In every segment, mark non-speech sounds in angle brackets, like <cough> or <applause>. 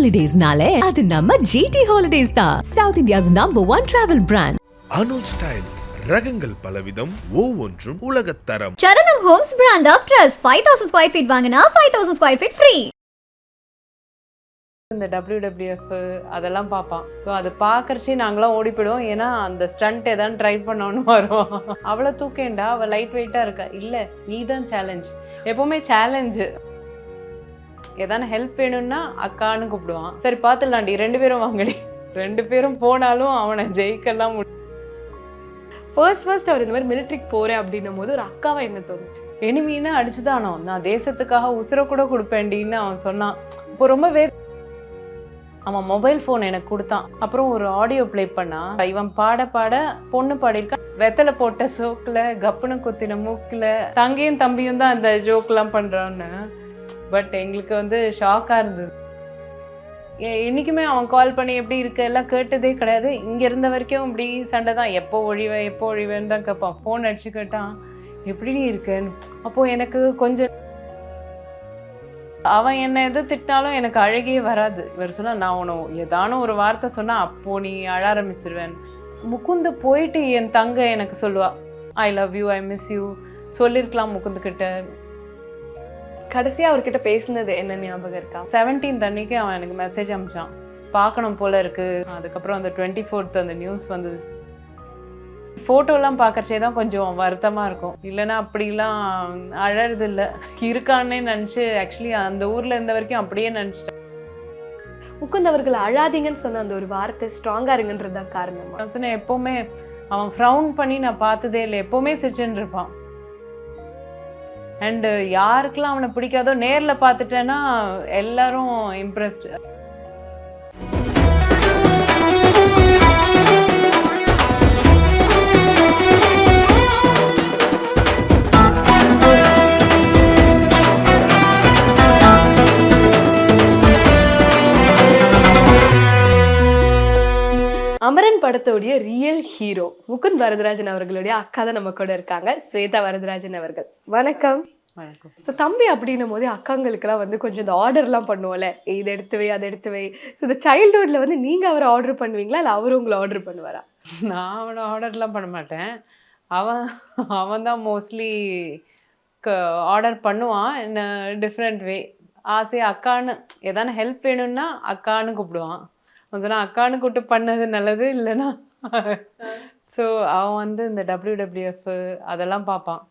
ஹாலிடேஸ்னாலே அது நம்ம ஜிடி ஹாலிடேஸ் தான். South India's number one travel brand Anuj Styles ரகங்கள் பலவிதம் ஒவ்வொன்றும் உலகத்தரம் Saranam Homes brand of trust five thousand square feet வாங்கினா five thousand square feet free இந்த டபிள்யூடபிள்யூஎஃப் அதெல்லாம் பார்ப்பான். ஸோ அது பார்க்கறச்சே நாங்களாம் ஓடி போயிடுவோம் ஏன்னா அந்த ஸ்டண்ட் எதாவது ட்ரை பண்ணோன்னு வரும். அவளை தூக்கேண்டா அவள் லைட் வெயிட்டாக இருக்கா? இல்லை நீ தான் சேலஞ்ச் எப்போவுமே சேலஞ்சு எதான ஹெல்ப் வேணும்னா அக்கான்னு கூப்பிடுவான். சரி பார்த்துலாண்டி ரெண்டு பேரும் வாங்கடி. ரெண்டு பேரும் போனாலும் அவனை ஜெயிக்கலாம். முடியும் ஃபர்ஸ்ட் ஃபர்ஸ்ட் அவர் இந்த மாதிரி மிலிட்ரிக்கு போறேன் அப்படின்னும் போது ஒரு அக்காவை என்ன தோணுச்சு. எனிமீனா அடிச்சுதானோ நான் தேசத்துக்காக உசுர கூட கொடுப்பேன்டின்னு அவன் சொன்னான். இப்போ ரொம்ப வே அவன் மொபைல் ஃபோன் எனக்கு கொடுத்தான். அப்புறம் ஒரு ஆடியோ ப்ளே பண்ணா இவன் பாட பாட பொண்ணு பாடியிருக்கான் வெத்தலை போட்ட சோக்கில் கப்புனு குத்தின மூக்கில் தங்கையும் தம்பியும் தான் அந்த ஜோக்லாம் பண்ணுறான்னு பட் எங்களுக்கு வந்து ஷாக்காக இருந்தது. என்றைக்குமே என்னைக்குமே அவன் கால் பண்ணி எப்படி இருக்க எல்லாம் கேட்டதே கிடையாது. இங்கே இருந்த வரைக்கும் இப்படி சண்டை தான். எப்போ ஒழிவேன் எப்போ ஒழிவேன்னு தான் கேட்பான். ஃபோன் அடிச்சு கேட்டான் எப்படி நீ இருக்கேன்னு அப்போ எனக்கு கொஞ்சம் அவன் என்னை எது திட்டினாலும் எனக்கு அழகே வராது. இவர் சொன்னால் நான் உன ஏதானும் ஒரு வார்த்தை சொன்னா அப்போ நீ அழ ஆரம்பிச்சிருவேன். முகுந்து போயிட்டு என் தங்க எனக்கு சொல்லுவா I love you I miss you சொல்லியிருக்கலாம் முகுந்துக்கிட்ட கிட்ட கடைசியா அவர்கிட்ட பேசுனது என்ன ஞாபகம் இருக்கா? செவன்டீன்த் அன்னைக்கு அவன் எனக்கு மெசேஜ் அனுப்பிச்சான் பார்க்கணும் போல இருக்கு. அதுக்கப்புறம் அந்த டுவெண்ட்டி ஃபோர்த் அந்த நியூஸ் வந்தது. ஃபோட்டோலாம் பார்க்கறச்சே தான் கொஞ்சம் வருத்தமாக இருக்கும். இல்லைன்னா அப்படிலாம் அழறது இல்லை. இருக்கான்னே நினச்சி ஆக்சுவலி அந்த ஊரில் இருந்த வரைக்கும் அப்படியே நினச்சிட்டேன். முகுந்த் அவர்கள் அழாதீங்கன்னு சொன்ன அந்த ஒரு வார்த்தை ஸ்ட்ராங்கா இருங்கன்றது தான் காரணமா? எப்போவுமே அவன் ஃப்ரவுன் பண்ணி நான் பார்த்ததே இல்லை. எப்போவுமே சிரிச்சுன்னு இருப்பான். அண்டு uh, யாருக்கெல்லாம் அவனை பிடிக்காதோ நேரில் பார்த்துட்டேன்னா எல்லாரும் இம்ப்ரெஸ்டு படத்தோடைய ரியல் ஹீரோ முகுந்த் வரதராஜன் அவர்களுடைய அக்கா தான் நம்ம கூட இருக்காங்க. ஸ்வேதா வரதராஜன் அவர்கள். வணக்கம். வணக்கம். ஸோ தம்பி அப்படின்னும் போது அக்காங்களுக்கெல்லாம் வந்து கொஞ்சம் இந்த ஆர்டர்லாம் பண்ணுவோம்ல. இதை எடுத்து வை அதை எடுத்து வை. ஸோ இந்த சைல்டுஹுட்ல வந்து நீங்க அவரை ஆர்டர் பண்ணுவீங்களா? இல்லை அவரு உங்களை ஆர்டர் பண்ணுவாரா? நான் அவனை ஆர்டர்லாம் பண்ண மாட்டேன். அவன் அவன் தான் மோஸ்ட்லி ஆர்டர் பண்ணுவான் என்ன டிஃப்ரெண்ட் வே ஆசையாக அக்கான்னு எதான ஹெல்ப் வேணும்னா அக்கான்னு கூப்பிடுவான். அவன் அக்கானு அக்கான்னு கூப்பிட்டு பண்ணது நல்லது இல்லைன்னா. ஸோ அவன் வந்து இந்த டபிள்யூடபிள்யூஎஃப் அதெல்லாம் பார்ப்பான்.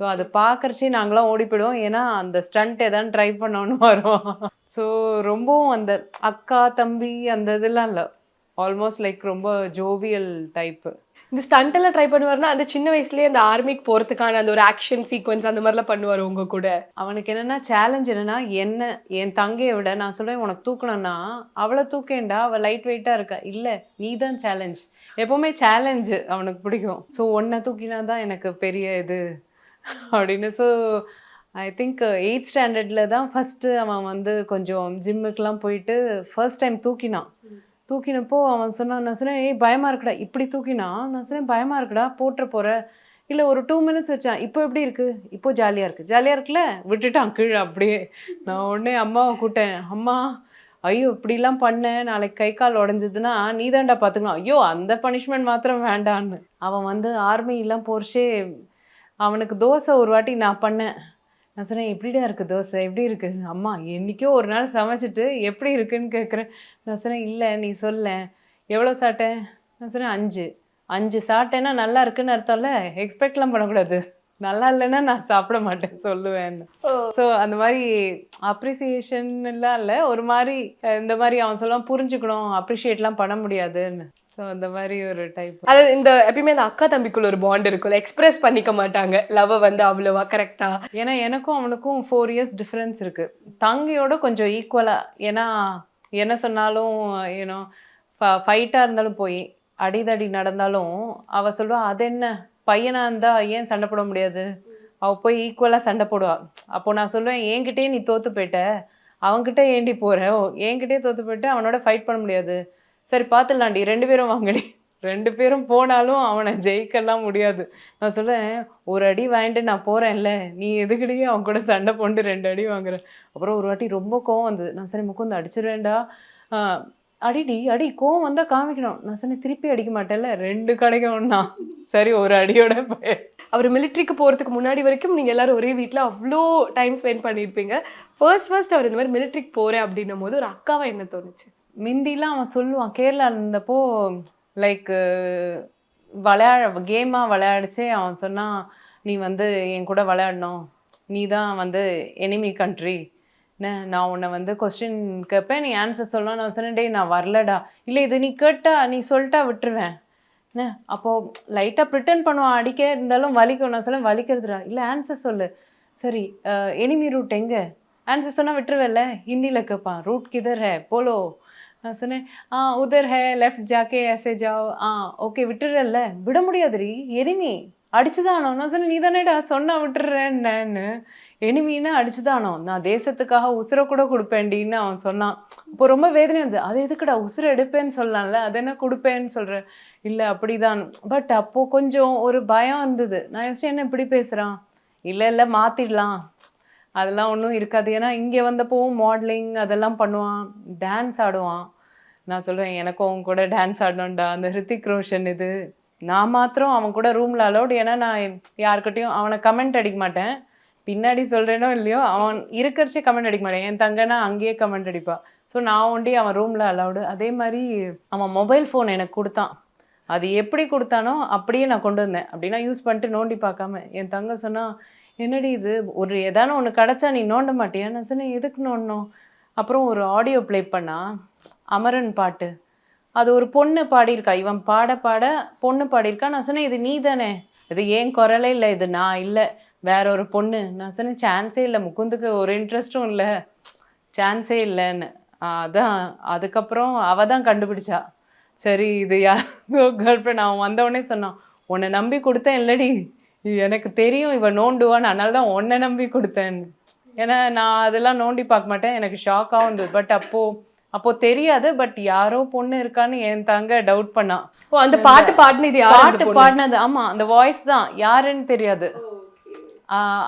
ஸோ அது பார்க்கறச்சே நாங்களாம் ஓடி போயிடுவோம். ஏன்னா அந்த ஸ்டண்ட் எதாவது ட்ரை பண்ணோன்னு வரும் ஸோ ரொம்பவும் அந்த அக்கா தம்பி அந்த இதெல்லாம் இல்லை. ஆல்மோஸ்ட் லைக் ரொம்ப ஜோவியல் டைப்பு இந்த ஸ்டண்ட் எல்லாம் ட்ரை பண்ணுவாருன்னா அந்த சின்ன வயசுலயே அந்த ஆர்மிக்கு போறதுக்கான அந்த ஒரு ஆக்ஷன் சீக்வன்ஸ் அந்த மாதிரிலாம் பண்ணுவார் உங்க கூட? அவனுக்கு என்னன்னா சேலஞ்ச் என்னன்னா என்ன என் தங்கையை விட நான் சொல்லுவேன் உனக்கு தூக்கணும்னா அவளை தூக்கேண்டா அவள் லைட் வெயிட்டாக இருக்கா? இல்லை நீ தான் சேலஞ்ச் எப்போவுமே சேலஞ்சு அவனுக்கு பிடிக்கும். ஸோ உன்னை தூக்கினா தான் எனக்கு பெரிய இது அப்படின்னு. ஸோ ஐ திங்க் எயிட் ஸ்டாண்டர்டில் தான் ஃபஸ்ட்டு அவன் வந்து கொஞ்சம் ஜிம்முக்கெலாம் போயிட்டு ஃபர்ஸ்ட் டைம் தூக்கினான். தூக்கினப்போ அவன் சொன்னான் நான் சொன்னேன் ஏய் பயமாக இருக்குடா. இப்படி தூக்கினா? நான் சொன்னேன் பயமாக இருக்குடா. போட்டுற போகிற இல்லை ஒரு டூ மினிட்ஸ் வச்சான் இப்போ எப்படி இருக்கு? இப்போ ஜாலியாக இருக்குது ஜாலியாக இருக்குல்ல? விட்டுட்டான் கீழே அப்படியே. நான் உடனே அம்மாவை கூட்டேன் அம்மா ஐயோ இப்படிலாம் பண்ணேன் நாளைக்கு கை கால் உடஞ்சதுன்னா நீ தாண்டா பார்த்துக்கணும். ஐயோ அந்த பனிஷ்மெண்ட் மாத்திரம் வேண்டான்னு. அவன் வந்து ஆர்மியெல்லாம் போர்ஷே அவனுக்கு தோசை ஒரு வாட்டி நான் பண்ணேன். நான் சொன்னேன் எப்படிடா இருக்கு தோசை? எப்படி இருக்கு? அம்மா என்னைக்கோ ஒரு நாள் சமைச்சிட்டு எப்படி இருக்குன்னு கேட்குறேன் நான் சொன்னேன் இல்லை நீ சொல்ல. எவ்வளோ சாப்பிட்டேன் நான் சொன்னேன் அஞ்சு. அஞ்சு சாப்பிட்டேன்னா நல்லா இருக்குன்னு அர்த்தம்ல? எக்ஸ்பெக்ட்லாம் பண்ணக்கூடாது. நல்லா இல்லைன்னா நான் சாப்பிட மாட்டேன் சொல்லுவேன்னு. ஸோ அந்த மாதிரி அப்ரிசியேஷன் எல்லாம் இல்லை. ஒரு மாதிரி இந்த மாதிரி அவன் சொல்லுவான் புரிஞ்சுக்கணும் அப்ரிஷியேட்லாம் பண்ண முடியாதுன்னு. ஸோ அந்த மாதிரி ஒரு டைப் அது இந்த எப்பயுமே அந்த அக்கா தம்பிக்குள்ள ஒரு பாண்ட் இருக்கும்ல. எக்ஸ்பிரஸ் பண்ணிக்க மாட்டாங்க. லவ் வந்து அவ்வளவா கரெக்டா ஏன்னா எனக்கும் அவனுக்கும் ஃபோர் இயர்ஸ் டிஃப்ரென்ஸ் இருக்கு. தங்கையோட கொஞ்சம் ஈக்குவலா ஏன்னா என்ன சொன்னாலும் ஏன்னோ ஃபைட்டாக இருந்தாலும் போய் அடிதடி நடந்தாலும் அவ சொல்லுவா அது என்ன? பையனா இருந்தா ஏன் சண்டை போட முடியாது? அவ போய் ஈக்குவலாக சண்டை போடுவா. அப்போ நான் சொல்லுவேன் என்கிட்டயே நீ தோத்து போயிட்ட. அவன்கிட்ட ஏண்டி போற? ஓ, என்கிட்டயே தோத்து போயிட்டு அவனோட ஃபைட் பண்ண முடியாது. சரி பார்த்துடலாண்டி ரெண்டு பேரும் வாங்கடி. ரெண்டு பேரும் போனாலும் அவனை ஜெயிக்கலாம் முடியாது. நான் சொல்கிறேன் ஒரு அடி வாங்கிட்டு நான் போகிறேன்ல நீ எதுக்கடி அவன் கூட சண்டை போட்டு ரெண்டு அடி வாங்குறேன் அப்புறம் ஒரு வாட்டி ரொம்ப கோவம் வந்தது. நான் சரி முக்குந்து அடிச்சிருவேண்டா அடிடி அடி கோவம் வந்தால் காமிக்கணும். நான் சொன்னேன் திருப்பி அடிக்க மாட்டேன்ல ரெண்டு கிடைக்கும்னா சரி ஒரு அடியோட போய். அவர் மிலிட்ரிக்கு போகிறதுக்கு முன்னாடி வரைக்கும் நீங்கள் எல்லோரும் ஒரே வீட்டில் அவ்வளோ டைம் ஸ்பெண்ட் பண்ணியிருப்பீங்க ஃபர்ஸ்ட் ஃபர்ஸ்ட் அவர் இந்த மாதிரி மிலிட்ரிக்கு போகிறேன் அப்படின்னும் போது ஒரு அக்காவை என்ன தோணுச்சு? மிந்திலாம் அவன் சொல்லுவான் கேரளாவில் இருந்தப்போ லைக் விளையாட கேமாக விளையாடிச்சே அவன் சொன்னான் நீ வந்து என் கூட விளையாடணும். நீ தான் வந்து எனிமி கண்ட்ரி என்ன நான் உன்னை வந்து கொஸ்டின் கேட்பேன் நீ ஆன்சர் சொல்லணும் நான் சொன்னேன். டேய் நான் வரலடா. இல்லை இது நீ கேட்டா நீ சொல்லிட்டா விட்டுருவேன். என்ன அப்போது லைட்டாக ப்ரிட்டன் பண்ணுவான் அடிக்க இருந்தாலும் வலிக்கும். நான் சொல்ல வலிக்கிறதுடா. இல்லை ஆன்சர் சொல்லு. சரி எனிமி ரூட் எங்கே? ஆன்சர் சொன்னால் விட்டுருவேல்ல ஹிந்தியில் கேட்பான் ரூட் கிதர் ஹே போலோ. நான் சொன்னேன் ஆ உதர் ஹே லெஃப்ட் ஜாக்கே ஏசே ஜாவ் ஆ ஓகே விட்டுடுறல்ல விட முடியாதுடி। எனிமி அடிச்சுதானோ? நான் சொன்னேன் நீ தானேடா சொன்னா விட்டுறேன்னு எனிமின்னா அடிச்சுதானோ? நான் தேசத்துக்காக உசுரை கூட கொடுப்பேன்டின்னு அவன் சொன்னான். இப்போ ரொம்ப வேதனை இருந்தது அது எதுக்குடா உசுரை எடுப்பேன்னு சொல்லலாம்ல அது என்ன கொடுப்பேன்னு சொல்கிறேன் இல்லை அப்படிதான். பட் அப்போது கொஞ்சம் ஒரு பயம் இருந்தது. நான் யோசிச்சேன் என்ன இப்படி பேசுகிறான் இல்லை இல்லை மாற்றிடலாம் அதெல்லாம் ஒன்றும் இருக்காது. ஏன்னா இங்கே வந்தப்போவும் மாடலிங் அதெல்லாம் பண்ணுவான். டான்ஸ் ஆடுவான். நான் சொல்லுவேன் எனக்கும் அவன் கூட டான்ஸ் ஆடணும்டா. அந்த ஹிருத்திக் ரோஷன் இது. நான் மாத்திரம் அவன் கூட ரூமில் அலௌட் ஏன்னா நான் யாருக்கிட்டையும் அவனை கமெண்ட் அடிக்க மாட்டேன். பின்னாடி சொல்கிறேனோ இல்லையோ அவன் இருக்கிறச்சே கமெண்ட் அடிக்க மாட்டேன். என் தங்கனா அங்கேயே கமெண்ட் அடிப்பான் ஸோ நான் ஒண்டி அவன் ரூமில் அலௌடு அதே மாதிரி அவன் மொபைல் ஃபோன் எனக்கு கொடுத்தான். அது எப்படி கொடுத்தானோ அப்படியே நான் கொண்டு வந்தேன். அப்படின்னா யூஸ் பண்ணிட்டு நோண்டி பார்க்காம என் தங்க சொன்னால் என்னடி இது? ஒரு ஏதான ஒன்று கிடச்சா நீ நோண்ட மாட்டியா? நான் சொன்னேன் எதுக்கு நோண்டணும்? அப்புறம் ஒரு ஆடியோ ப்ளே பண்ணா அமரன் பாட்டு. அது ஒரு பொண்ணு பாடியிருக்கா. இவன் பாட பாட பொண்ணு பாடியிருக்கா. நான் சொன்னேன் இது நீ தானே இது ஏன் குரலே இல்லை? இது நான் இல்லை. வேற ஒரு பொண்ணு. நான் சொன்னேன் சான்ஸே இல்லை. முகுந்துக்கு ஒரு இன்ட்ரெஸ்ட்டும் இல்லை. சான்ஸே இல்லைன்னு. அதான். அதுக்கப்புறம் அவ தான் கண்டுபிடிச்சா. சரி இது யாரோ கேர்ள் ஃப்ரெண்ட் அவன் வந்தவொடனே சொன்னான் உன்னை நம்பி கொடுத்தேன் இல்லடி. எனக்கு தெரியும் இவன் நோண்டுவான்னு. அதனால தான் உன்னை நம்பி கொடுத்தேன்னு ஏன்னா நான் அதெல்லாம் நோண்டி பார்க்க மாட்டேன். எனக்கு ஷாக்காகவும் இருந்தது. பட் அப்போ அப்போ தெரியாது. பட் யாரோ பொண்ணு இருக்கான்னு என் தங்க டவுட் பண்ணான் ஓ அந்த பாட்டு பாடினது பாட்டு பொண்ணு? பாடினது ஆமா அந்த வாய்ஸ் தான். யாருன்னு தெரியாது.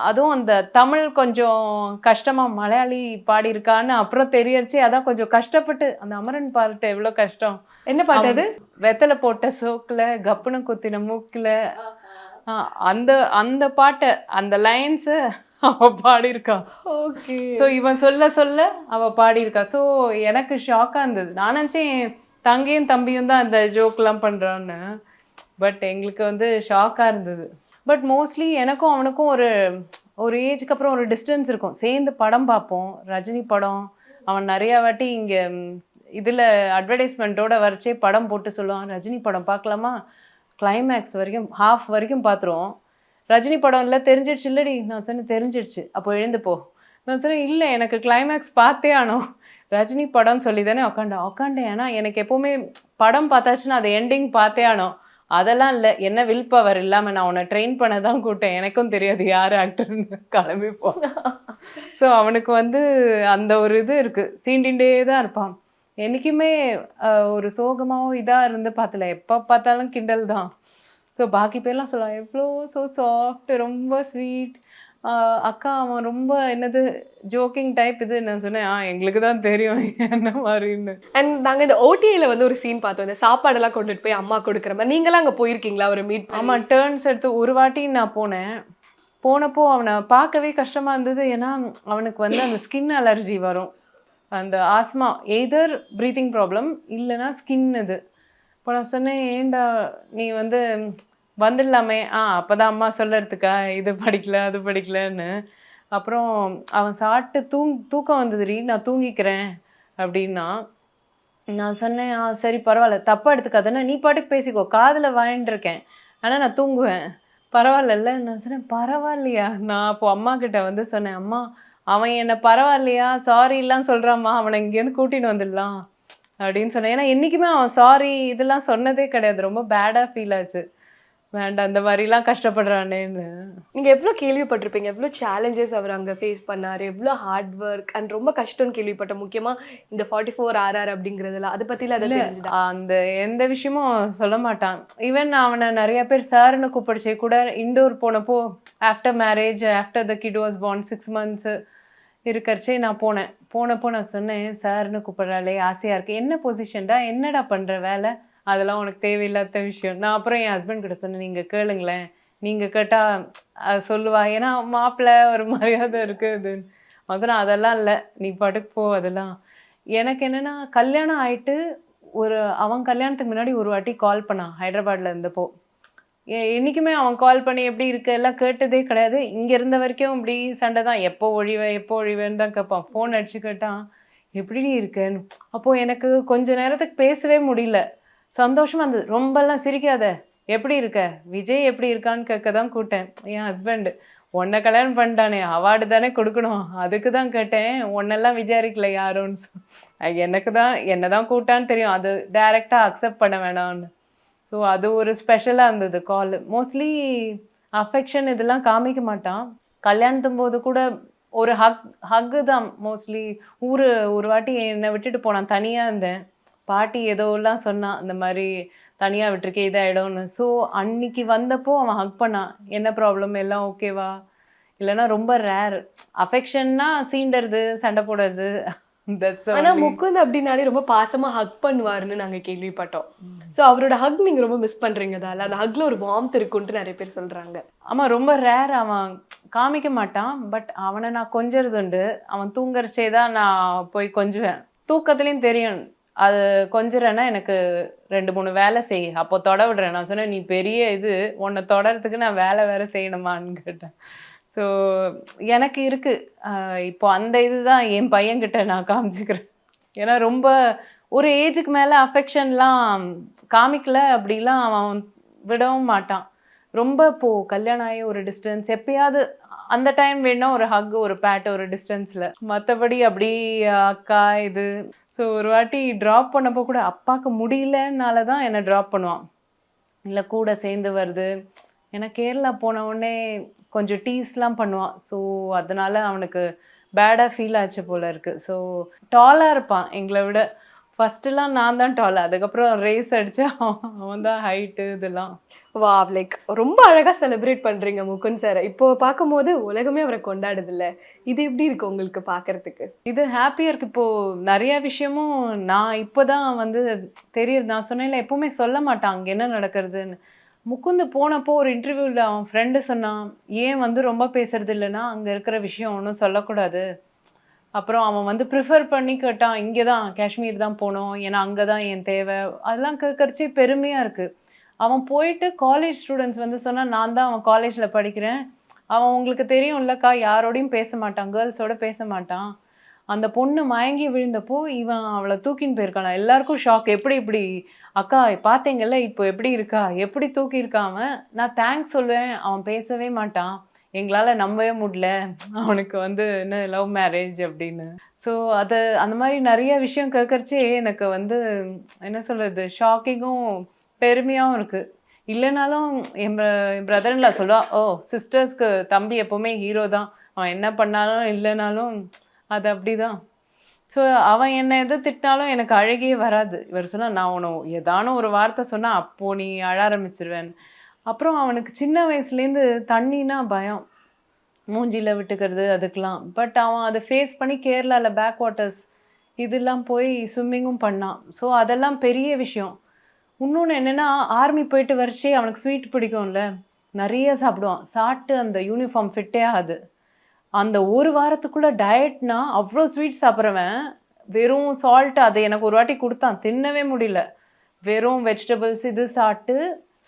அதுவும் அந்த தமிழ் கொஞ்சம் கஷ்டமா மலையாளி பாடியிருக்கான்னு அப்புறம் தெரியறச்சு அதான் கொஞ்சம் கஷ்டப்பட்டு அந்த அமரன் பாட்டு எவ்வளவு கஷ்டம். என்ன பாட்டு அது? வெத்தலை போட்ட சோக்குல கப்புனு குத்தின மூக்குல அந்த அந்த பாட்டை அந்த லைன்ஸ் அவ பாடியிருக்கா. ஓகே. ஸோ இவன் சொல்ல சொல்ல அவ பாடியிருக்கா. ஸோ எனக்கு ஷாக்காக இருந்தது. நான் நினச்சேன் தங்கையும் தம்பியும் தான் அந்த ஜோக்லாம் பண்ணுறான்னு பட் எங்களுக்கு வந்து ஷாக்காக இருந்தது. பட் மோஸ்ட்லி எனக்கும் அவனுக்கும் ஒரு ஒரு ஏஜுக்கு அப்புறம் ஒரு டிஸ்டன்ஸ் இருக்கும். சேர்ந்து படம் பார்ப்போம். ரஜினி படம். அவன் நிறையா வாட்டி இங்கே இதில் அட்வர்டைஸ்மெண்ட்டோட வரைச்சே படம் போட்டு சொல்லுவான். ரஜினி படம் பார்க்கலாமா? கிளைமேக்ஸ் வரைக்கும் ஹாஃப் வரைக்கும் பார்த்துருவோம் ரஜினி படம் இல்லை தெரிஞ்சிடுச்சு. இல்லடி நான் சொன்னேன் தெரிஞ்சிடுச்சு. அப்போ எழுந்து போ. நான் சொன்னேன் இல்லை எனக்கு கிளைமேக்ஸ் பார்த்தே ஆனோம் ரஜினி படம்னு சொல்லி தானே உக்காண்டேன் உக்காண்டேன் ஏன்னா எனக்கு எப்போவுமே படம் பார்த்தாச்சுன்னா அது எண்டிங் பார்த்தே ஆனோம் அதெல்லாம் இல்லை. என்ன வில் பவர் இல்லாமல் நான் உன்னை ட்ரெயின் பண்ண தான் கூட்டேன் எனக்கும் தெரியாது யார் ஆக்டர்னு கிளம்பி போனான் ஸோ அவனுக்கு வந்து அந்த ஒரு இது இருக்குது சீண்டிகிட்டே தான் இருப்பான். என்றைக்குமே ஒரு சோகமாவோ இதாக இருந்து பார்த்தல. எப்போ பார்த்தாலும் கிண்டல் தான். ஸோ பாக்கி பேர்லாம் சொல்லுவான் எவ்வளோ ஸோ சாஃப்ட் ரொம்ப ஸ்வீட் அக்கா அவன் ரொம்ப என்னது ஜோக்கிங் டைப் இது. நான் சொன்னேன் ஆ எங்களுக்கு தான் தெரியும் என்ன மாதிரின்னு. அண்ட் நாங்க இந்த ஓடிஐல வந்து ஒரு சீன் பார்த்தோம். இந்த சாப்பாடெல்லாம் கொண்டுட்டு போய் அம்மா கொடுக்குற மாதிரி. நீங்களாம் அங்க போயிருக்கீங்களா? ஒரு மீட் ஆமாம் டேர்ன்ஸ் எடுத்து ஒரு வாட்டி நான் போனேன். போனப்போ அவனை பார்க்கவே கஷ்டமாக இருந்தது. ஏன்னா அவனுக்கு வந்து அந்த ஸ்கின் அலர்ஜி வரும். அந்த ஆஸ்மா எய்தர் ப்ரீத்திங் ப்ராப்ளம் இல்லைன்னா ஸ்கின் இது. இப்போ நான் சொன்னேன் ஏன்டா நீ வந்து வந்துடலாமே? ஆ அப்போ தான் அம்மா சொல்லறதுக்கா? இது படிக்கல அது படிக்கலன்னு. அப்புறம் அவன் சாப்பிட்டு தூங் தூக்கம் வந்ததுரி நான் தூங்கிக்கிறேன் அப்படின்னா நான் சொன்னேன் ஆ சரி பரவாயில்ல தப்பாக எடுத்துக்காதேன்னா நீ பாட்டுக்கு பேசிக்கோ. காதில் வாங்கிட்டுருக்கேன் ஆனால் நான் தூங்குவேன். பரவாயில்லல்ல நான் சொன்னேன் பரவாயில்லையா? நான் அப்போ அம்மா கிட்ட வந்து சொன்னேன் அம்மா அவன் என்னை பரவாயில்லையா? சாரிலாம் சொல்கிறாம்மா அவனை இங்கேருந்து கூட்டின்னு வந்துடலாம் அப்படின்னு சொன்னேன். ஏன்னா என்றைக்குமே அவன் சாரி இதெல்லாம் சொன்னதே கிடையாது. ரொம்ப பேடாக ஃபீல் ஆச்சு. வேண்டாம் இந்த மாதிரிலாம் கஷ்டப்படுறானேன்னு. நீங்க எவ்வளவு கேள்விப்பட்டிருப்பீங்க? எவ்வளவு சேலஞ்சஸ் அவர் அங்க ஃபேஸ் பண்ணாரு. எவ்வளவு ஹார்ட் ஒர்க் அண்ட் ரொம்ப கஷ்டம்னு கேள்விப்பட்டேன். முக்கியமா இந்த ஃபார்ட்டி ஃபோர் ஆர்ஆர் அப்படிங்கறதுல. அதை பத்தில அதை இல்ல, தெரிஞ்சுதா? அந்த எந்த விஷயமும் சொல்ல மாட்டான். ஈவன் அவனை நிறைய பேர் சார்னு கூப்பிடுச்சு. கூட இண்டோர் போனப்போ after marriage after the kid was born six months இருக்கறச்சே நான் போனேன். போனப்போ நான் சொன்னேன் சார்னு கூப்பிட்றாளே ஆசையாக இருக்குது என்ன பொசிஷன்டா என்னடா பண்ணுற வேலை? அதெல்லாம் உனக்கு தேவையில்லாத விஷயம். நான் அப்புறம் என் ஹஸ்பண்ட் கிட்ட சொன்னேன் நீங்கள் கேளுங்களேன். நீங்கள் கேட்டால் அதை சொல்லுவா. ஏன்னா மாப்பிள்ளை ஒரு மரியாதை இருக்குது அவன் அதெல்லாம் இல்லை. நீ பாட்டுக்கு போ அதெல்லாம். எனக்கு என்னென்னா கல்யாணம் ஆயிட்டு ஒரு அவன் கல்யாணத்துக்கு முன்னாடி ஒரு வாட்டி கால் பண்ணான் ஹைதராபாத்ல இருந்தப்போ. என்னைக்குமே அவன் கால் பண்ணி எப்படி இருக்க எல்லாம் கேட்டதே கிடையாது. இங்க இருந்த வரைக்கும் இப்படி சண்டை தான். எப்போ ஒழிவ எப்போ ஒழிவேன்னு தான் கேட்பான். ஃபோன் அடிச்சு கேட்டான் எப்படி நீ இருக்கேன்னு? அப்போது எனக்கு கொஞ்ச நேரத்துக்கு பேசவே முடியல. சந்தோஷமாக இருந்தது. ரொம்பலாம் சிரிக்காத. எப்படி இருக்க? விஜய் எப்படி இருக்கான்னு கேட்க தான் கூட்டேன் என் ஹஸ்பண்டு உன்னை கல்யாணம் பண்ணிட்டானே. அவார்டு தானே கொடுக்கணும். அதுக்கு தான் கேட்டேன். உன்னெல்லாம் விசாரிக்கல யாருன்னு எனக்கு தான் என்ன தான் கூட்டான்னு தெரியும். அது டைரெக்டாக அக்செப்ட் பண்ண வேணாம்னு. ஸோ அது ஒரு ஸ்பெஷலாக இருந்தது கால் மோஸ்ட்லி அஃபெக்ஷன் இதெல்லாம் காமிக்க மாட்டான். கல்யாணத்தும் போது கூட ஒரு ஹக் ஹக்கு தான் மோஸ்ட்லி ஊர் ஒரு வாட்டி என்னை விட்டுட்டு போனான் தனியாக இருந்தேன். பாட்டி ஏதோலாம் சொன்னான் இந்த மாதிரி தனியாக விட்டுருக்கே இதாகிடும்னு ஸோ அன்னைக்கு வந்தப்போ அவன் ஹக் பண்ணான். என்ன ப்ராப்ளம் எல்லாம் ஓகேவா இல்லைன்னா ரொம்ப ரேர் அஃபெக்ஷன்னா சீண்டறது சண்டை போடுறது ஆனா முகுந்த் அப்படின்னாலே ரொம்ப பாசமா ஹக் பண்ணுவாருன்னு நாங்க கேள்விப்பட்டோம். சோ அவரோட ஹக் நீங்க ரொம்ப மிஸ் பண்றீங்க தால அந்த ஹக்ல ஒரு வார்ம்த் இருக்குன்ட்டு நிறைய பேர் சொல்றாங்க. ஆமா ரொம்ப ரேர் அவன் காமிக்க மாட்டான் பட் அவனை நான் கொஞ்சறது உண்டு. அவன் தூங்குறச்சே தான் நான் போய் கொஞ்சுவேன். தூக்கத்துலேயும் தெரியும் அது கொஞ்சறேன்னா எனக்கு ரெண்டு மூணு வேலை செய் அப்போ தொட விடுறேன். நான் சொன்னேன் நீ பெரிய இது உன்னை தொடறதுக்கு நான் வேலை வேற செய்யணுமான்னு கேட்டேன். ஸோ எனக்கு இருக்குது இப்போ அந்த இதுதான் என் பையன்கிட்ட நான் காமிச்சுக்கிறேன். ஏன்னா ரொம்ப ஒரு ஏஜுக்கு மேலே அஃபெக்ஷன்லாம் காமிக்கல அப்படிலாம் அவன் விடவும் மாட்டான். ரொம்ப இப்போது கல்யாணம் ஆகி ஒரு டிஸ்டன்ஸ் எப்பயாவது அந்த டைம் வேணா ஒரு ஹக் ஒரு பேட் ஒரு டிஸ்டன்ஸில் மற்றபடி அப்படி அக்கா இது. ஸோ ஒரு வாட்டி ட்ராப் பண்ணப்போ கூட அப்பாவுக்கு முடியலனால தான் என்னை ட்ராப் பண்ணுவான். இல்லை கூட சேர்ந்து வருது. ஏன்னா கேரளா போன உடனே கொஞ்சம் டீஸ்லாம் பண்ணுவான். ஸோ அதனால அவனுக்கு பேடாக ஃபீல் ஆச்சு போல இருக்கு. ஸோ டாலாக இருப்பான் எங்களை விட. ஃபர்ஸ்ட்லாம் நான் தான் டால் அதுக்கப்புறம் ரேஸ் அடிச்சா அவன் தான் ஹைட்டு இதெல்லாம். வா லைக் ரொம்ப அழகா செலிப்ரேட் பண்றீங்க முகுந்த் சார் இப்போ பார்க்கும்போது உலகமே அவரை கொண்டாடுது இல்ல இது எப்படி இருக்கு உங்களுக்கு பார்க்கிறதுக்கு? இது ஹாப்பியாக இருக்கு. இப்போ நிறைய விஷயமும் நான் இப்போதான் வந்து தெரியுது. நான் சொன்னேன்ல எப்பவுமே சொல்ல மாட்டான். அங்கே என்ன நடக்கிறதுன்னு. முக்குந்து போனப்போ ஒரு இன்டர்வியூவில் அவன் ஃப்ரெண்டு சொன்னான் ஏன் வந்து ரொம்ப பேசுறது இல்லைன்னா அங்கே இருக்கிற விஷயம் ஒன்றும் சொல்லக்கூடாது. அப்புறம் அவன் வந்து ப்ரிஃபர் பண்ணி கேட்டான் இங்கே தான் காஷ்மீர் தான் போகணும் ஏன்னா அங்கே தான் என் தேவை. அதெல்லாம் கேட்கறச்சே பெருமையாக இருக்குது அவன் போயிட்டு காலேஜ் ஸ்டூடெண்ட்ஸ் வந்து சொன்னால் நான் தான் அவன் காலேஜில் படிக்கிறேன். அவன் உங்களுக்கு தெரியும் இல்லைக்கா யாரோடையும் பேச மாட்டான் கேர்ள்ஸோட பேச மாட்டான். அந்த பொண்ணு மயங்கி விழுந்தப்போ இவன் அவளை தூக்கின்னு போயிருக்கான். எல்லாருக்கும் ஷாக் எப்படி இப்படி அக்கா பார்த்தீங்கல்ல இப்போ எப்படி இருக்கா? எப்படி தூக்கியிருக்கா அவன்? நான் தேங்க்ஸ் சொல்லுவேன். அவன் பேசவே மாட்டான். எங்களால் நம்பவே முடியல. அவனுக்கு வந்து என்ன லவ் மேரேஜ் அப்படின்னு. ஸோ அது அந்த மாதிரி நிறைய விஷயம் கேட்கறச்சே எனக்கு வந்து என்ன சொல்கிறது ஷாக்கிங்கும் பெருமையாகவும் இருக்குது இல்லைனாலும் என் பிரதர்ல சொல்லுவான் ஓ சிஸ்டர்ஸ்க்கு தம்பி எப்போவுமே ஹீரோ தான். அவன் என்ன பண்ணாலும் இல்லைனாலும் அது அப்படிதான். ஸோ அவன் என்னை எதை திட்டினாலும் எனக்கு அழகே வராது. இவர் சொன்னால் நான் உன ஏதானும் ஒரு வார்த்தை சொன்னால் அப்போது நீ அழ ஆரம்பிச்சிருவேன். அப்புறம் அவனுக்கு சின்ன வயசுலேருந்து தண்ணினா பயம். மூஞ்சியில் விட்டுக்கிறது அதுக்கெலாம் பட் அவன் அதை ஃபேஸ் பண்ணி கேரளாவில் பேக் வாட்டர்ஸ் இதெல்லாம் போய் ஸ்விம்மிங்கும் பண்ணான். ஸோ அதெல்லாம் பெரிய விஷயம். இன்னொன்று என்னென்னா ஆர்மி போயிட்டு வரிசை அவனுக்கு ஸ்வீட் பிடிக்கும்ல. நிறைய சாப்பிடுவான். சாப்பிட்டு அந்த யூனிஃபார்ம் ஃபிட்டே ஆகுது. அந்த ஒரு வாரத்துக்குள்ளே டயட்னா அவ்வளோ ஸ்வீட் சாப்பிட்றவன் வெறும் சால்ட் அதை எனக்கு ஒரு வாட்டி கொடுத்தான். தின்னவே முடியல. வெறும் வெஜிடபிள்ஸ் இது சாப்பிட்டு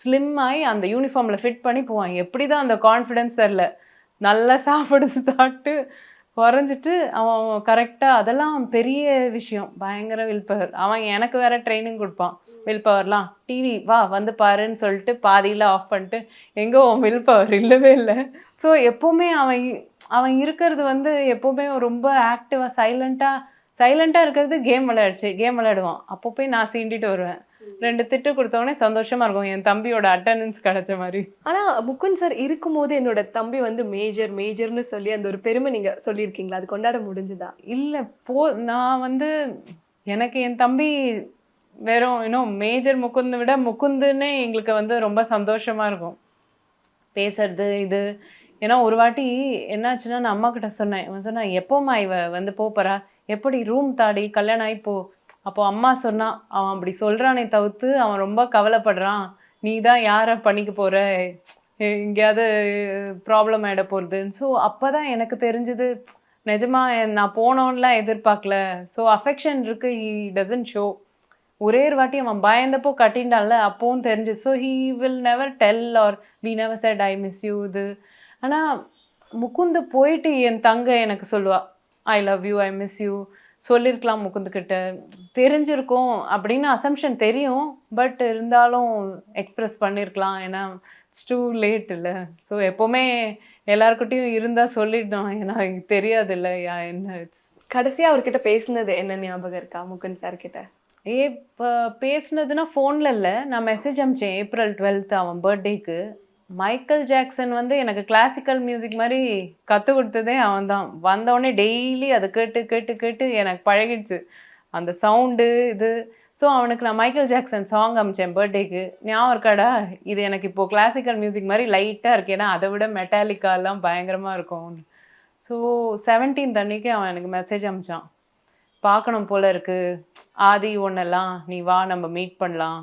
ஸ்லிம் ஆகி அந்த யூனிஃபார்மில் ஃபிட் பண்ணி போவான். எப்படி தான் அந்த கான்ஃபிடென்ஸ் தெரில நல்லா சாப்பிடு சாப்பிட்டு குறைஞ்சிட்டு அவன் கரெக்டாக அதெல்லாம் பெரிய விஷயம். பயங்கர வில்பவர் அவன் எனக்கு வேறு ட்ரைனிங் கொடுப்பான். வில் பவர்லாம் டிவி வா வந்து பாருன்னு சொல்லிட்டு பாதியில் ஆஃப் பண்ணிட்டு எங்கே உன் வில் பவர் இல்லவே இல்லை. ஸோ எப்போவுமே அவன் அவன் இருக்கிறது வந்து எப்போவுமே ரொம்ப ஆக்டிவாக சைலண்ட்டாக சைலண்ட்டாக இருக்கிறது கேம் விளையாடுச்சு. கேம் விளையாடுவான். அப்போ போய் நான் சீண்டிட்டு வருவேன். ரெண்டு திட்டு கொடுத்தோடனே சந்தோஷமா இருக்கும். என் தம்பியோட அட்டண்டன்ஸ் கிடைச்ச மாதிரி. ஆனா முகுந்த் சார் இருக்கும்போது என்னோட தம்பி வந்து மேஜர் மேஜர்னு சொல்லி அந்த ஒரு பெருமை நீங்க சொல்லியிருக்கீங்களா? அது கொண்டாட முடிஞ்சுதா? இல்லை போ நான் வந்து எனக்கு என் தம்பி வெறும் இன்னும் மேஜர் முகுந்தை விட முகுந்துன்னே எங்களுக்கு வந்து ரொம்ப சந்தோஷமாக இருக்கும். பேசுறது இது. ஏன்னா ஒரு வாட்டி என்னாச்சுன்னா நான் அம்மா கிட்ட சொன்னேன். இவன் சொன்னா எப்போம்மா இவ வந்து போறா எப்படி ரூம் தாடி? கல்யாணம் ஆகி போ. அப்போ அம்மா சொன்னா அவன் அப்படி சொல்றானே தவிர்த்து அவன் ரொம்ப கவலைப்படுறான். நீ தான் யாரை பண்ணிக்க போற? எங்கேயாவது ப்ராப்ளம் ஆகிட போகிறதுன்னு ஸோ அப்போ தான் எனக்கு தெரிஞ்சது நிஜமாக நான் போனோன்னுலாம் எதிர்பார்க்கல. ஸோ அஃபெக்ஷன் இருக்குது ஹி டசன்ட் ஷோ ஒரே ஒரு வாட்டி அவன் பயந்தப்போ கட்டின்டான்ல அப்போவும் தெரிஞ்சு so he will never tell or we never said I miss you இது. ஆனால் முகுந்து போயிட்டு என் தங்க எனக்கு சொல்லுவா I love you I miss you சொல்லியிருக்கலாம் முகுந்துக்கிட்ட தெரிஞ்சிருக்கும் அப்படின்னு அசம்ஷன் தெரியும் பட் இருந்தாலும் எக்ஸ்ப்ரெஸ் பண்ணியிருக்கலாம் ஏன்னா இட்ஸ் டூ லேட் இல்லை. ஸோ எப்போவுமே எல்லாருக்கிட்டையும் இருந்தால் சொல்லிடணும். ஏன்னா எனக்கு தெரியாது இல்லை என்ன கடைசியாக அவர்கிட்ட பேசுனது என்ன ஞாபகம் இருக்கா முகுந்த் சார் கிட்ட? ஏ இப்போ பேசினதுன்னா ஃபோனில் இல்லை. நான் மெசேஜ் அமிச்சேன். ஏப்ரல் டுவெல்த் அவன் பர்த்டேக்கு மைக்கேல் ஜாக்சன் வந்து எனக்கு கிளாசிக்கல் மியூசிக் மாதிரி கற்றுக் கொடுத்ததே அவன் தான் வந்தவொடனே டெய்லி அதை கேட்டு கேட்டு கேட்டு எனக்கு பழகிடுச்சு. அந்த சவுண்டு இது. ஸோ அவனுக்கு நான் மைக்கேல் ஜாக்சன் சாங் அமிச்சேன் பர்த்டேக்கு ஞாபகம் இருக்காடா? இது எனக்கு இப்போது கிளாசிக்கல் மியூசிக் மாதிரி லைட்டாக இருக்கு. ஏன்னா அதை விட மெட்டாலிக்காலாம் பயங்கரமாக இருக்கும் ஸோ செவன்டீன்த் அன்னைக்கு அவன் எனக்கு மெசேஜ் அமிச்சான். பார்க்கணும் போல இருக்கு. ஆதி ஒன்றெல்லாம் நீ வா நம்ம மீட் பண்ணலாம்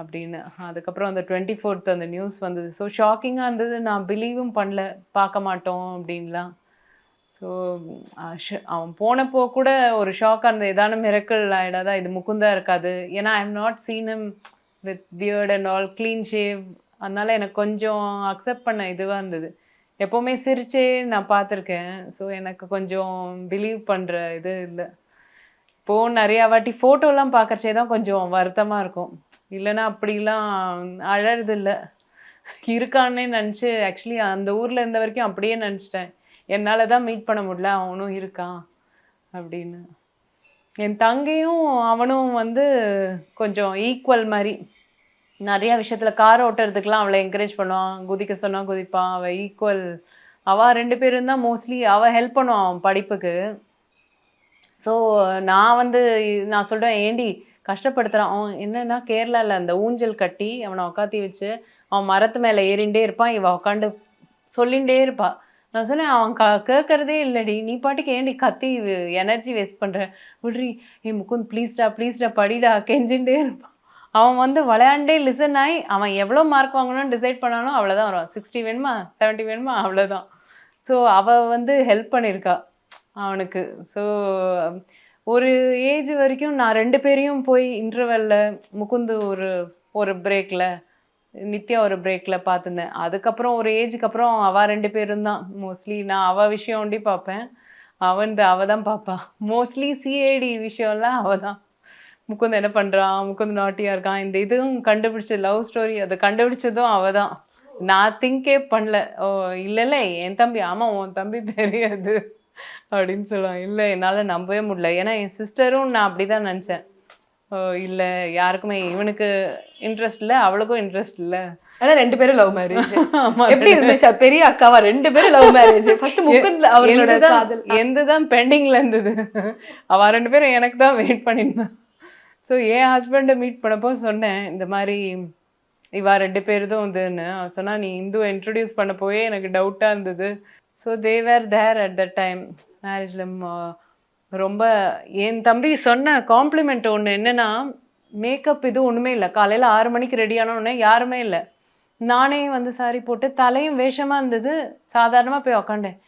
அப்படின்னு. அதுக்கப்புறம் அந்த டுவெண்ட்டி ஃபோர்த் அந்த நியூஸ் வந்தது. ஸோ ஷாக்கிங்காக இருந்தது. நான் பிலீவும் பண்ணல. பார்க்க மாட்டோம் அப்படின்லாம். ஸோ அவன் போனப்போ கூட ஒரு ஷாக்காக இருந்தது. ஏதான மிரக்கல் ஆகிடாதா இது முகுந்தா இருக்காது. ஏன்னா I am not seen him with beard and all clean shave அதனால் எனக்கு கொஞ்சம் அக்செப்ட் பண்ண இதுவாக இருந்தது. எப்போவுமே சிரிச்சே நான் பார்த்துருக்கேன். ஸோ எனக்கு கொஞ்சம் பிலீவ் பண்ணுற இது இல்லை. இப்போது நிறையா வாட்டி ஃபோட்டோலாம் பார்க்கறச்சே தான் கொஞ்சம் வருத்தமாக இருக்கும். இல்லைன்னா அப்படிலாம் அழறது இல்லை. இருக்கான்னே நினச்சி ஆக்சுவலி அந்த ஊரில் இருந்த வரைக்கும் அப்படியே நினச்சிட்டேன். என்னால் தான் மீட் பண்ண முடியல அவனும் இருக்கான் அப்படின்னு. என் தங்கையும் அவனும் வந்து கொஞ்சம் ஈக்குவல் மாதிரி. நிறையா விஷயத்தில் கார் ஓட்டுறதுக்குலாம் அவளை என்கரேஜ் பண்ணுவான். குதிக்க சொன்னால் குதிப்பான். அவள் ஈக்குவல் அவள் ரெண்டு பேரும் தான் மோஸ்ட்லி அவள் ஹெல்ப் பண்ணுவான் அவன் படிப்புக்கு. ஸோ நான் வந்து நான் சொல்கிறேன் ஏண்டி கஷ்டப்படுத்துகிறான் அவன் என்னன்னா கேரளாவில் அந்த ஊஞ்சல் கட்டி அவனை உக்காத்தி வச்சு அவன் மரத்து மேலே ஏறிண்டே இருப்பான். இவன் உட்காந்து சொல்லிகிட்டே இருப்பா. நான் சொன்னேன் அவன் க கேட்கறதே இல்லைடி. நீ பாட்டுக்கு ஏண்டி கத்தி எனர்ஜி வேஸ்ட் பண்ணுற விட்ரி ஏ முகுந்த் ப்ளீஸ்டா ப்ளீஸ்டா படிடா கெஞ்சின்ண்டே இருப்பான். அவன் வந்து விளையாண்டே லிசன் ஆகி அவன் எவ்வளோ மார்க் வாங்கணும்னு டிசைட் பண்ணானோ அவ்வளோதான் வருவான் சிக்ஸ்டி வேணுமா? செவன்ட்டி வேணுமா? அவ்வளோதான் ஸோ அவள் வந்து ஹெல்ப் பண்ணியிருக்கா அவனுக்கு. ஸோ ஒரு ஏஜ் வரைக்கும் நான் ரெண்டு பேரையும் போய் இன்டர்வெல்ல முகுந்து ஒரு ஒரு பிரேக்கில் நித்யா ஒரு பிரேக்கில் பார்த்துருந்தேன். அதுக்கப்புறம் ஒரு ஏஜுக்கு அப்புறம் அவள் ரெண்டு பேரும் தான். மோஸ்ட்லி நான் அவள் விஷயம் ஒண்டி பார்ப்பேன். அவன் அவள் தான் பார்ப்பா. மோஸ்ட்லி சிஐடி விஷயம்லாம் அவள் தான். முகுந்த் என்ன பண்ணுறான் முகுந்த் நாட்டியாக இருக்கான் இந்த இதுவும் கண்டுபிடிச்ச லவ் ஸ்டோரி அதை கண்டுபிடிச்சதும் அவள் தான். நான் திங்கே பண்ணல. ஓ இல்லை இல்லை என் தம்பி ஆமாம் உன் தம்பி பெரியது அப்படின்னு சொல்லுவான் இல்லை என்னால் நம்பவே முடியல. ஏன்னா என் சிஸ்டரும் நான் அப்படி தான் நினச்சேன். ஓ இல்லை யாருக்குமே இவனுக்கு இன்ட்ரெஸ்ட் இல்லை அவளுக்கும் இன்ட்ரெஸ்ட் இல்லை. ஆனா ரெண்டு பேரும் லவ் <laughs> மேரேஜ் எப்படி இருந்துச்சு? பெரிய அக்காவா? ரெண்டு பேரும் லவ் மேரேஜ் ஃபர்ஸ்ட் முகுந்த் அவர்களோட காதல். எந்த தான் பெண்டிங்ல இருந்தது. அவ ரெண்டு பேரும் எனக்கு தான் வெயிட் பண்ணியிருந்தான் ஸோ என் ஹஸ்பண்டை மீட் பண்ணப்போ சொன்னேன் இந்த மாதிரி இவா ரெண்டு பேருதும் வந்துன்னு அவன் சொன்னா நீ இந்துவை இன்ட்ரடியூஸ் பண்ண போயே எனக்கு டவுட்டாக இருந்தது. So they were there at the time மேரேஜில் ரொம்ப என் தம்பி சொன்ன காம்ப்ளிமெண்ட் ஒன்று என்னன்னா மேக்கப் இது ஒன்றுமே இல்லை. காலையில் ஆறு மணிக்கு ரெடியானோடனே யாருமே இல்லை. நானே வந்து சாரி போட்டு தலையும் வேஷமாக இருந்தது. சாதாரணமாக போய் உக்காண்டேன்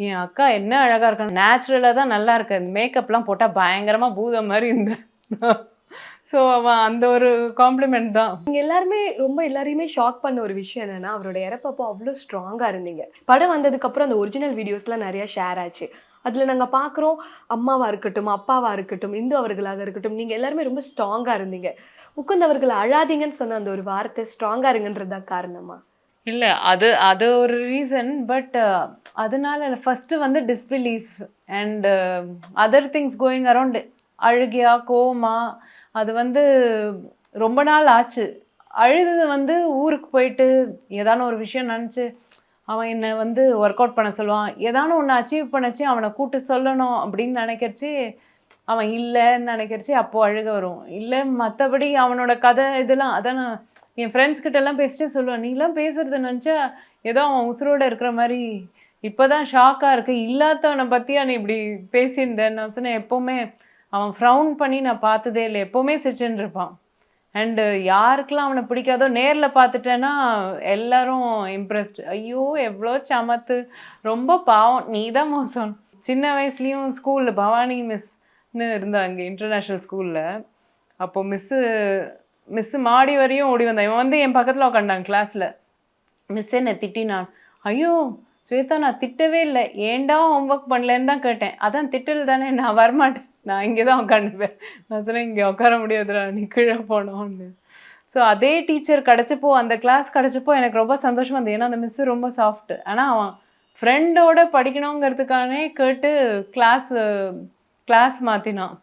என் அக்கா என்ன அழகாக இருக்கணும் நேச்சுரலாக தான் நல்லா இருக்கு. இந்த மேக்கப்லாம் போட்டால் பயங்கரமாக பூதம் மாதிரி இருந்தேன். ஸோ அவன் அந்த ஒரு காம்ப்ளிமெண்ட் தான். நீங்க எல்லாருமே ரொம்ப எல்லாரையுமே ஷாக் பண்ண ஒரு விஷயம் என்னன்னா அவரோட இறப்பப்போ அவ்வளோ ஸ்ட்ராங்கா இருந்தீங்க. படம் வந்ததுக்கு அப்புறம் அந்த ஒரிஜினல் வீடியோஸ்லாம் நிறைய ஷேர் ஆச்சு. அதுல நாங்க பாக்குறோம் அம்மாவா இருக்கட்டும் அப்பாவா இருக்கட்டும் இந்து அவர்களாக இருக்கட்டும் நீங்க எல்லாருமே ரொம்ப ஸ்ட்ராங்கா இருந்தீங்க. முகுந்த் அவர்கள் அழாதீங்கன்னு சொன்ன அந்த ஒரு வார்த்தை ஸ்ட்ராங்கா இருங்கன்றது தான் காரணமா? இல்லை அது அது ஒரு ரீசன் பட் அதனால ஃபஸ்ட்டு வந்து disbelief and other things going around அழுகியா கோமா அது வந்து ரொம்ப நாள் ஆச்சு. அழுது வந்து ஊருக்கு போயிட்டு ஏதான ஒரு விஷயம் நினச்சி அவன் என்னை வந்து ஒர்க் அவுட் பண்ண சொல்லுவான். ஏதான ஒன்று அச்சீவ் பண்ணச்சு அவனை கூட்டு சொல்லணும் அப்படின்னு நினைக்கிறச்சு அவன் இல்லைன்னு நினைக்கிறச்சு அப்போது அழுக வரும். இல்லை மற்றபடி அவனோட கதை இதெல்லாம் அதான் நான் என் ஃப்ரெண்ட்ஸ் கிட்டலாம் பேசிட்டு சொல்லுவேன். நீலாம் பேசுறது நினச்சா ஏதோ அவன் உசுரோடு இருக்கிற மாதிரி இப்போதான் ஷாக்காக இருக்கு. இல்லாதவனை பற்றியா நீ இப்படி பேசியிருந்தேன் நான் சொன்னேன். எப்போவுமே அவன் ஃப்ரவுன் பண்ணி நான் பார்த்ததே இல்லை. எப்போவுமே சிரிச்சுன்னு இருப்பான். அண்டு யாருக்கெல்லாம் அவனை பிடிக்காதோ நேரில் பார்த்துட்டேன்னா எல்லாரும் இம்ப்ரெஸ்ட் ஐயோ எவ்வளோ சமத்து. ரொம்ப பாவம். நீ தான் மோசம். சின்ன வயசுலேயும் ஸ்கூலில் பவானி மிஸ்னு இருந்தாங்க இன்டர்நேஷ்னல் ஸ்கூலில் அப்போது மிஸ்ஸு மிஸ்ஸு மாடி வரையும் ஓடி வந்தான். இவன் வந்து என் பக்கத்தில் உட்காண்டான் கிளாஸில் மிஸ் என்னை திட்டினான். ஐயோ ஸ்வேதா நான் திட்டவே இல்லை. ஏன்டா ஹோம்ஒர்க் பண்ணலன்னு தான் கேட்டேன். அதான் திட்டல் தானே நான் வரமாட்டேன். நான் இங்கே தான் உட்காந்துப்பேன் நான் சொன்னேன் இங்கே உட்கார முடியாதுடா நீ கீழே போனோன்னு ஸோ அதே டீச்சர் கிடச்சப்போ அந்த கிளாஸ் கிடச்சப்போ எனக்கு ரொம்ப சந்தோஷமாக இருந்தது. ஏன்னா அந்த மிஸ்ஸு ரொம்ப சாஃப்ட் ஆனால் அவன் ஃப்ரெண்டோட படிக்கணுங்கிறதுக்கானே கேட்டு கிளாஸ் கிளாஸ் மாற்றினான்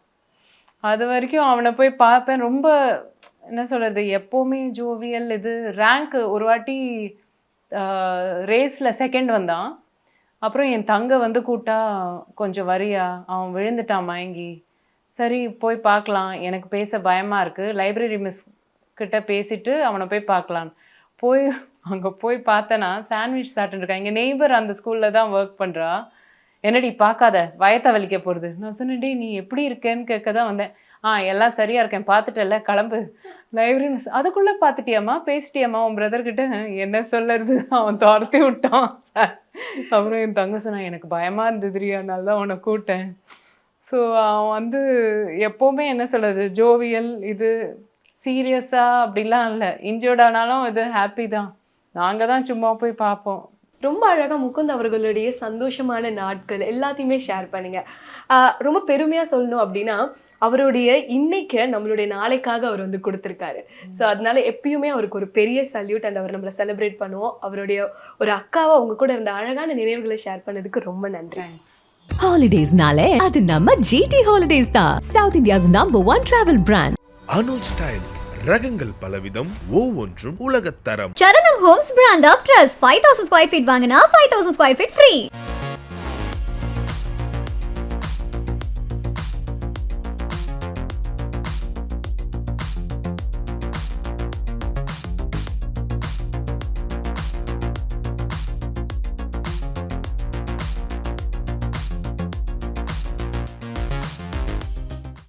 அது வரைக்கும் அவனை போய் பார்ப்பேன். ரொம்ப என்ன சொல்கிறது எப்போவுமே ஜோவியல் இது ரேங்க் ஒரு வாட்டி ரேஸில் செகண்ட் வந்தான். அப்புறம் என் தங்க வந்து கூட்டா கொஞ்சம் வரியா? அவன் விழுந்துட்டான் மயங்கி. சரி போய் பார்க்கலாம். எனக்கு பேச பயமாக இருக்குது லைப்ரரி மிஸ் கிட்ட பேசிட்டு அவனை போய் பார்க்கலாம். போய் அங்கே போய் பார்த்தேன்னா சாண்ட்விச் சாப்பிட்டுருக்கான் எங்கள் நெய்பர் அந்த ஸ்கூலில் தான் ஒர்க் பண்ணுறா என்னடி பார்க்காத? வயத்தை வலிக்க போகிறது நான் சொன்னேன் நீ எப்படி இருக்கேன்னு கேட்க தான் வந்தேன். ஆ எல்லாம் சரியாக இருக்கேன். பார்த்துட்டல கிளம்பு. லைப்ரரின்னு அதுக்குள்ளே பார்த்துட்டியாம்மா? பேசிட்டியாம்மா? உன் பிரதர்கிட்ட என்ன சொல்லறது? அவன் துரத்தி விட்டான். அப்புறம் என் தங்க சொன்னான் எனக்கு பயமாக இருந்ததுரி அதனால தான் உன்னை கூட்டேன் ஸோ அவன் வந்து எப்போவுமே என்ன சொல்கிறது ஜோவியல் இது சீரியஸாக அப்படிலாம் இல்லை. இன்ஜோர்ட் ஆனாலும் இது ஹாப்பி தான். நாங்கள் தான் சும்மா போய் பார்ப்போம். ரொம்ப அழகாக முகுந்த் அவர்களுடைய சந்தோஷமான நாட்கள் எல்லாத்தையுமே ஷேர் பண்ணுங்க. ரொம்ப பெருமையாக சொல்லணும் அப்படின்னா அவருடைய இன்னைக்கு நம்மளுடைய நாளைக்காக அவர் வந்து கொடுத்துருக்காரு. ஸோ அதனால எப்பயுமே அவருக்கு ஒரு பெரிய சல்யூட் அண்ட் அவர் நம்மளை செலிப்ரேட் பண்ணுவோம். அவருடைய ஒரு அக்காவை அவங்க கூட இருந்த அழகான நினைவுகளை ஷேர் பண்ணதுக்கு ரொம்ப நன்றி. ஹாலிடேஸ்னாலே அது நம்ம ஜிடி ஹாலிடேஸ் தான். South India's number one travel brand Anuj Styles ரகங்கள் பலவிதம் ஒவ்வொன்றும் உலகத்தரம் Saranam Homes brand of trust five thousand square feet வாங்கினா five thousand square feet free